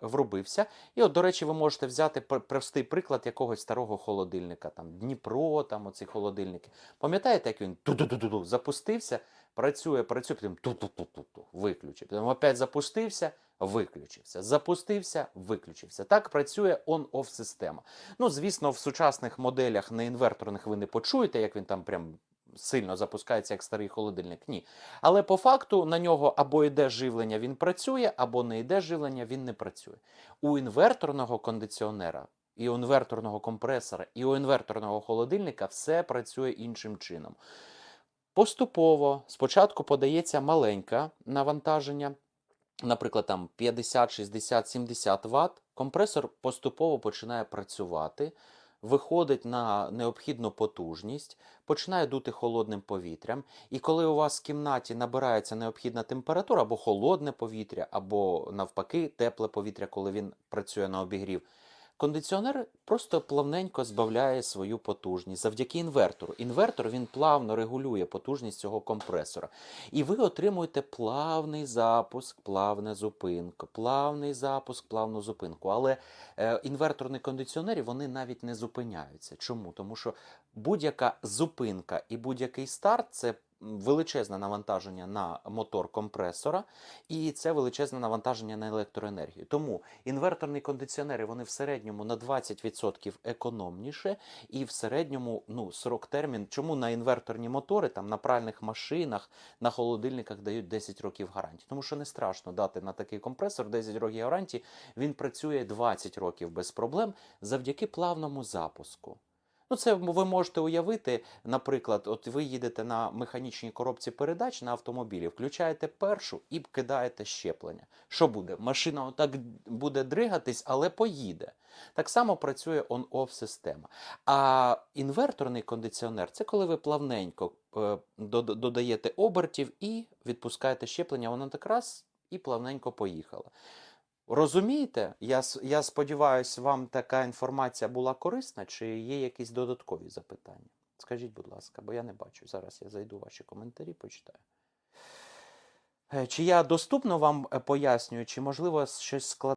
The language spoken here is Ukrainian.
врубився. І, от, до речі, ви можете взяти простий приклад якогось старого холодильника, там Дніпро, там оці холодильники. Пам'ятаєте, як він ту-ду-ду-ду запустився, працює, працює, потім ту-ту-ту-ту, виключив. Потім опять запустився, виключився. Запустився, виключився. Так працює on-off система. Ну, звісно, в сучасних моделях не інверторних ви не почуєте, як він там прям сильно запускається, як старий холодильник. Ні. Але по факту на нього або йде живлення, він працює, або не йде живлення, він не працює. У інверторного кондиціонера. І у інверторного компресора, і у інверторного холодильника все працює іншим чином. Поступово спочатку подається маленьке навантаження, наприклад, там 50, 60, 70 Вт. Компресор поступово починає працювати, виходить на необхідну потужність, починає дути холодним повітрям. І коли у вас в кімнаті набирається необхідна температура, або холодне повітря, або навпаки, тепле повітря, коли він працює на обігрів, кондиціонер просто плавненько збавляє свою потужність завдяки інвертору. Інвертор він плавно регулює потужність цього компресора. І ви отримуєте плавний запуск, плавне зупинку, плавний запуск, плавну зупинку. Але е, інверторні кондиціонери вони навіть не зупиняються. Чому? Тому що будь-яка зупинка і будь-який старт це величезне навантаження на мотор компресора, і це величезне навантаження на електроенергію. Тому інверторні кондиціонери вони в середньому на 20% економніше, і в середньому ну, срок термін. Чому на інверторні мотори, там на пральних машинах, на холодильниках дають 10 років гарантії? Тому що не страшно дати на такий компресор 10 років гарантії. Він працює 20 років без проблем завдяки плавному запуску. Ну, це ви можете уявити, наприклад, от ви їдете на механічній коробці передач на автомобілі, включаєте першу і кидаєте щеплення. Що буде? Машина отак буде дригатись, але поїде. Так само працює on-off система. А інверторний кондиціонер це коли ви плавненько е, додаєте обертів і відпускаєте щеплення, воно так раз і плавненько поїхало. Розумієте? Я, я сподіваюся, вам така інформація була корисна, чи є якісь додаткові запитання? Скажіть, будь ласка, бо я не бачу. Зараз я зайду в ваші коментарі, почитаю. Е, Чи я доступно вам е, пояснюю, чи можливо щось складно?